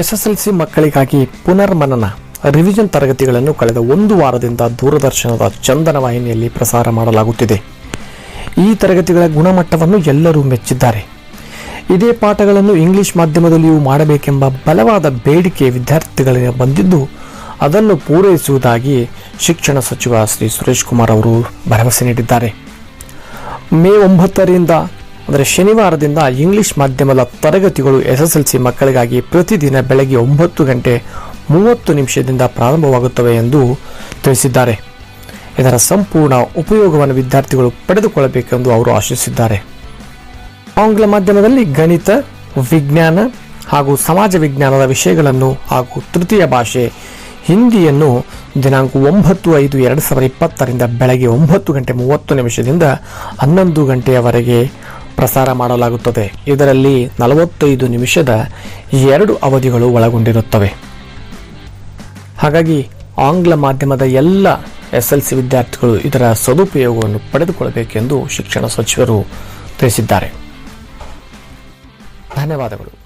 SSLC ಮಕ್ಕಳಿಗಾಗಿ ಪುನರ್ಮನನ revision ತರಗತಿಗಳನ್ನು ಕಳೆದ ಒಂದು ವಾರದಿಂದ ದೂರದರ್ಶನದ ಚಂದನ ವಾಹಿನಿಯಲ್ಲಿ ಪ್ರಸಾರ ಮಾಡಲಾಗುತ್ತಿದೆ. ಈ ತರಗತಿಗಳ ಗುಣಮಟ್ಟವನ್ನು ಎಲ್ಲರೂ ಮೆಚ್ಚಿದ್ದಾರೆ. ಇದೇ ಪಾಠಗಳನ್ನು ಇಂಗ್ಲಿಷ್ ಮಾಧ್ಯಮದಲ್ಲಿಯೂ ಮಾಡಬೇಕೆಂಬ ಬಲವಾದ ಬೇಡಿಕೆ ವಿದ್ಯಾರ್ಥಿಗಳಿಗೆ ಬಂದಿದ್ದು, ಅದನ್ನು ಪೂರೈಸುವುದಾಗಿ ಶಿಕ್ಷಣ ಸಚಿವ ಶ್ರೀ ಸುರೇಶ್ ಕುಮಾರ್ ಅವರು ಭರವಸೆ ನೀಡಿದ್ದಾರೆ. ಮೇ ಒಂಬತ್ತರಿಂದ ಅಂದರೆ ಶನಿವಾರದಿಂದ ಇಂಗ್ಲಿಷ್ ಮಾಧ್ಯಮದ ತರಗತಿಗಳು ಎಸ್ ಎಸ್ ಎಲ್ ಸಿ ಮಕ್ಕಳಿಗಾಗಿ ಪ್ರತಿದಿನ ಬೆಳಗ್ಗೆ ಒಂಬತ್ತು ಗಂಟೆ ಮೂವತ್ತು ನಿಮಿಷದಿಂದ ಪ್ರಾರಂಭವಾಗುತ್ತವೆ ಎಂದು ತಿಳಿಸಿದ್ದಾರೆ. ಇದರ ಸಂಪೂರ್ಣ ಉಪಯೋಗವನ್ನು ವಿದ್ಯಾರ್ಥಿಗಳು ಪಡೆದುಕೊಳ್ಳಬೇಕೆಂದು ಅವರು ಆಶಿಸಿದ್ದಾರೆ. ಆಂಗ್ಲ ಮಾಧ್ಯಮದಲ್ಲಿ ಗಣಿತ, ವಿಜ್ಞಾನ ಹಾಗೂ ಸಮಾಜ ವಿಜ್ಞಾನದ ವಿಷಯಗಳನ್ನು ಹಾಗೂ ತೃತೀಯ ಭಾಷೆ, ಹಿಂದಿಯನ್ನು ದಿನಾಂಕ ಒಂಬತ್ತು ಐದು ಎರಡು ಸಾವಿರದ ಇಪ್ಪತ್ತರಿಂದ ಬೆಳಗ್ಗೆ ಒಂಬತ್ತು ಗಂಟೆ ಮೂವತ್ತು ನಿಮಿಷದಿಂದ ಹನ್ನೊಂದು ಗಂಟೆಯವರೆಗೆ ಪ್ರಸಾರ ಮಾಡಲಾಗುತ್ತದೆ. ಇದರಲ್ಲಿ ನಲವತ್ತೈದು ನಿಮಿಷದ ಎರಡು ಅವಧಿಗಳು ಒಳಗೊಂಡಿರುತ್ತವೆ. ಹಾಗಾಗಿ ಆಂಗ್ಲ ಮಾಧ್ಯಮದ ಎಲ್ಲ ಎಸ್ ಎಲ್ ಸಿ ವಿದ್ಯಾರ್ಥಿಗಳು ಇದರ ಸದುಪಯೋಗವನ್ನು ಪಡೆದುಕೊಳ್ಳಬೇಕೆಂದು ಶಿಕ್ಷಣ ಸಚಿವರು ತಿಳಿಸಿದ್ದಾರೆ. ಧನ್ಯವಾದಗಳು.